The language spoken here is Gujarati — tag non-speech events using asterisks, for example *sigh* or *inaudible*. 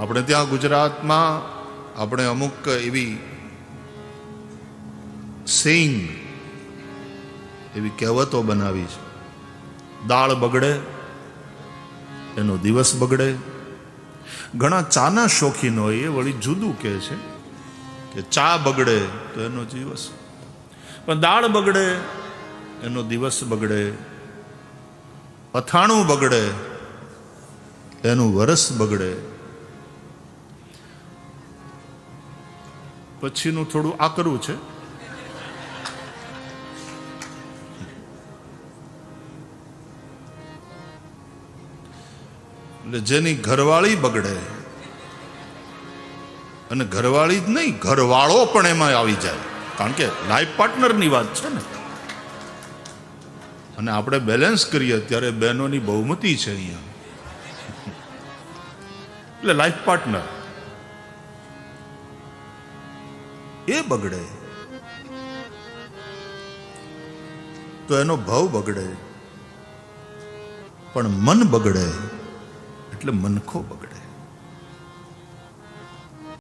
આપણે ત્યાં ગુજરાતમાં આપણે અમુક એવી સિંગ એવી કહેવતો બનાવી છે. દાળ બગડે, એનો દિવસ બગડે. ઘણા ચાના શોખીનો એ વળી જુદું કહે છે કે ચા બગડે તો એનો દિવસ. પણ દાળ બગડે, એનો દિવસ બગડે. અથાણું બગડે, એનું વરસ બગડે. પછીનું થોડું આકરું છે. એટલે જેની ઘરવાળી બગડે, અને ઘરવાળી જ નહીં, ઘરવાળો પણ એમાં આવી જાય. કારણ કે લાઈફ પાર્ટનરની વાત છે ને. અને આપણે બેલેન્સ કરીએ, ત્યારે બહેનોની બહુમતી છે અહીંયા. *laughs* એટલે લાઈફ પાર્ટનર એ બગડે. તો એનો ભાવ બગડે. પણ મન બગડે એટલે મનખો બગડે.